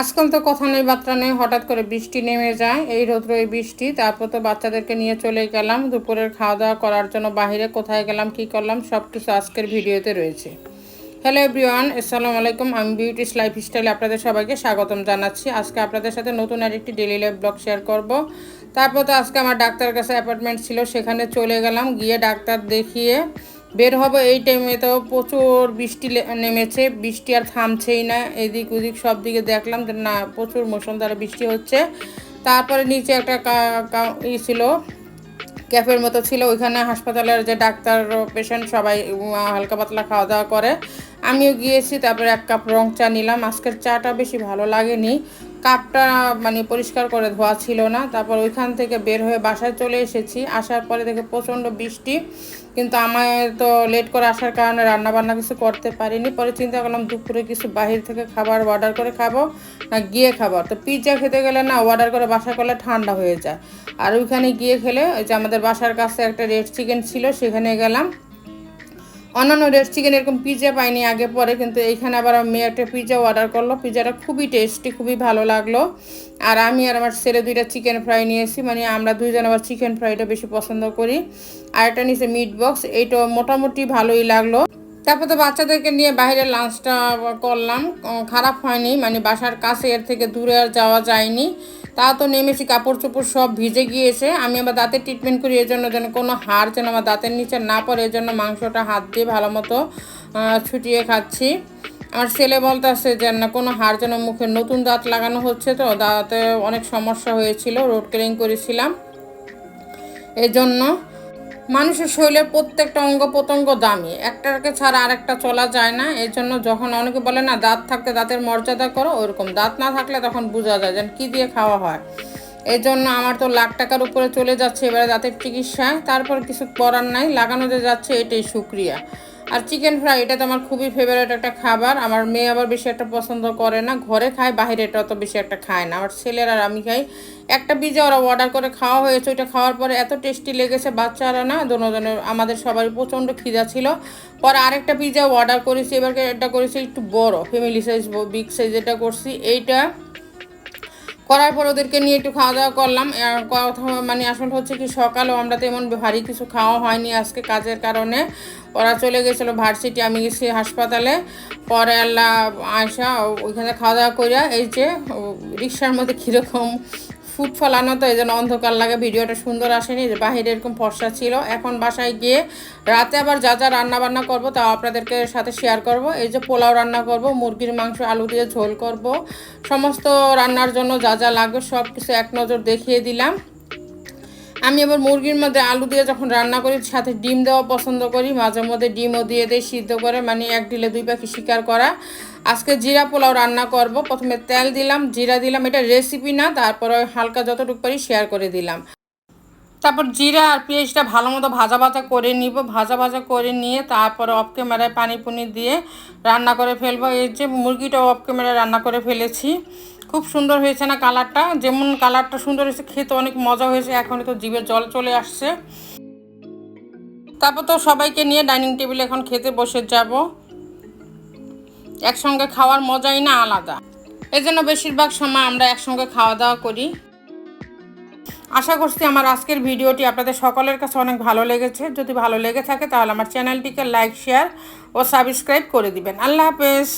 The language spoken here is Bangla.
আজকাল তো কথা নেই বার্তা নেই, হঠাৎ করে বৃষ্টি নেমে যায়, এই রৌদ্র, এই বৃষ্টি, তারপর তো বাচ্চাদেরকে নিয়ে চলে গেলাম, দুপুরের খাওয়া দাওয়া করার জন্য বাইরে কোথায় গেলাম, কি করলাম সব কিছু আজকের ভিডিওতে রয়েছে। হ্যালো এভরিওয়ান আসসালামু আলাইকুম, আমি বিউটিস লাইফ স্টাইলে আপনাদের সবাইকে স্বাগতম জানাচ্ছি। আজকে আপনাদের সাথে নতুন আর একটি ডেলি লাইফ ব্লগ শেয়ার করব। তারপর তো আজকে আমার ডাক্তারের কাছে অ্যাপয়েন্টমেন্ট ছিল, সেখানে চলে গেলাম, গিয়ে ডাক্তার দেখিয়ে বের হব এই টাইমে তো প্রচুর বৃষ্টি নেমেছে, বৃষ্টি আর থামছেই না। এদিক ওদিক সব দিকে দেখলাম যে না, প্রচুর দ্বারা বৃষ্টি হচ্ছে। তারপরে নিচে একটা ই ছিল, ক্যাফের মতো ছিল, ওইখানে হাসপাতালের যে ডাক্তার পেশেন্ট সবাই হালকা পাতলা খাওয়া দাওয়া করে। আমিও গিয়েছি, তারপরে এক কাপ রং চা নিলাম। আজকের চাটা বেশি ভালো লাগেনি। কাপটা মানে পরিষ্কার করে ধোয়া ছিল না। তারপর ওইখান থেকে বের হয়ে বাসায় চলে এসেছি। আসার পরে দেখে প্রচণ্ড বৃষ্টি। কিন্তু আমার তো লেট করে আসার কারণে রান্না বান্না কিছু করতে পারিনি। পরে চিন্তা করলাম দুপুরে কিছু বাহির থেকে খাবার অর্ডার করে খাব না গিয়ে খাবার তো পিৎজা খেতে গেলে না অর্ডার করে বাসা করলে ঠান্ডা হয়ে যায়। আর ওইখানে গিয়ে খেলে ওই যে আমাদের বাসার কাছে একটা রেড চিকেন ছিল, সেখানে গেলাম। অন্যান্য চিকেন এরকম পিৎজা পাইনি আগে, পরে কিন্তু এইখানে আবার মেয়ে একটা পিৎজা অর্ডার করল। পিৎজাটা খুবই টেস্টি খুবই ভালো লাগল। আর আমি আর আমার ছেলে দুইটা চিকেন ফ্রাই নিয়েছি মানে আমরা দুইজন আবার চিকেন ফ্রাইটা বেশি পছন্দ করি। আর একটা নিচে মিট বক্স এইটা মোটামুটি ভালোই লাগল। তারপর তো বাচ্চাদেরকে নিয়ে বাইরে লাঞ্চটা করলাম। খারাপ হয়নি মানে বাসার কাছে এর থেকে দূরে আর যাওয়া যায়নি। তা তো নেমেছি কাপড় চোপড় সব ভিজে গিয়েছে। আমি আবার দাঁতের ট্রিটমেন্ট করি এর জন্য যেন কোনো হাড় যেন আমার দাঁতের নিচে না পড়ে এর জন্য মাংসটা হাত দিয়ে ভালো মতো ছুটিয়ে খাচ্ছি। আমার ছেলে বলতেছে যে, না, কোনো হাড় যেন মুখে নতুন দাঁত লাগানো হচ্ছে তো, দাঁতে অনেক সমস্যা হয়েছিল, রোড ক্লিন করেছিলাম। এজন্য জন্য মানুষের শরীরের প্রত্যেকটা অঙ্গ প্রত্যঙ্গ দামি। একটাকে ছাড়া আরেকটা চলা যায় না। এই জন্য যখন অনেকে বলে, না, দাঁত থাকতে দাঁতের মর্যাদা করো, ওরকম। দাঁত না থাকলে তখন বোঝা যায় যেন কী দিয়ে খাওয়া হয়। এই জন্য আমার তো লাখ টাকার উপরে চলে যাচ্ছে এবারে দাঁতের চিকিৎসায়। তারপর কিছু করার নাই। লাগানো যে যাচ্ছে, এটাই সুক্রিয়া। আর চিকেন ফ্রাই এটা তো আমার খুবই ফেভারিট একটা খাবার। আমার মেয়ে আবার বেশি একটা পছন্দ করে না, ঘরে খায় বাইরে এটা অত বেশি একটা খায় না। আমার ছেলের আর আমি খাই। একটা পিজা ওরা অর্ডার করে খাওয়া হয়েছে, ওইটা খাওয়ার পরে এত টেস্টি লেগেছে বাচ্চারা না দুজনের আমাদের সবারই প্রচণ্ড খিদা ছিল। পরে আরেকটা পিজা অর্ডার করেছি এবার এটা করেছি একটু বড় ফ্যামিলি সাইজ বিগ সাইজ এটা করছি। এইটা করার পর ওদেরকে নিয়ে একটু খাওয়া দাওয়া করলাম। মানে আসলে হচ্ছে কি, সকালেও আমরা তেমন ভারী কিছু খাওয়া হয়নি আজকে কাজের কারণে। ওরা চলে গেছিল ভার্সিটি, আমি গেছি হাসপাতালে। পরে আল্লাহ আসা ওইখানে খাওয়া দাওয়া করিয়া এই যে রিক্সার মধ্যে কীরকম ফুট ফলানো তো এই জন্য অন্ধকার লাগে, ভিডিওটা সুন্দর আসেনি, যে বাহিরে এরকম ফর্সা ছিল। এখন বাসায় গিয়ে রাতে আবার যা যা রান্না বান্না করব তা আপনাদেরকে সাথে শেয়ার করব। এই যে পোলাও রান্না করব, মুরগির মাংস, আলু দিয়ে ঝোল করব, সমস্ত রান্নার জন্য যা যা লাগবে সব কিছু এক নজর দেখিয়ে দিলাম। আমি আবার মুরগির মধ্যে আলু দিয়ে যখন রান্না করি, সাথে ডিম দেওয়া পছন্দ করি। মাঝে মধ্যে ডিমও দিয়ে দিই, সিদ্ধ করে মানে এক ডিলে দুই পাখি শিকার করা। আজকে জিরা পোলাও রান্না করব। প্রথমে তেল দিলাম, জিরা দিলাম, এটা রেসিপি না, তারপরে হালকা যতটুকু পারি শেয়ার করে দিলাম। তারপর জিরা আর পেঁয়াজটা ভালো মতো ভাজা ভাজা করে নিব। ভাজা ভাজা করে নিয়ে তারপরে অফ ক্যামেরায় পানি পুনি দিয়ে রান্না করে ফেলব। এই যে মুরগিটা অফ ক্যামেরায় রান্না করে ফেলেছি। খুব সুন্দর হয়েছে না কালারটা? যেমন কালারটা সুন্দর হয়েছে, খেতে অনেক মজা হয়েছে। এখন তো জিভে জল চলে আসছে। তারপর তো সবাইকে নিয়ে ডাইনিং টেবিলে এখন খেতে বসে যাব। একসঙ্গে খাওয়ার মজাই না আলাদা। এই জন্য বেশিরভাগ সময় আমরা একসঙ্গে খাওয়া দাওয়া করি। আশা করছি আমার আজকের ভিডিওটি আপনাদের সকলের কাছে অনেক ভালো লেগেছে। যদি ভালো লেগে থাকে তাহলে আমার চ্যানেলটিকে লাইক, শেয়ার ও সাবস্ক্রাইব করে দিবেন। আল্লাহ হাফেজ।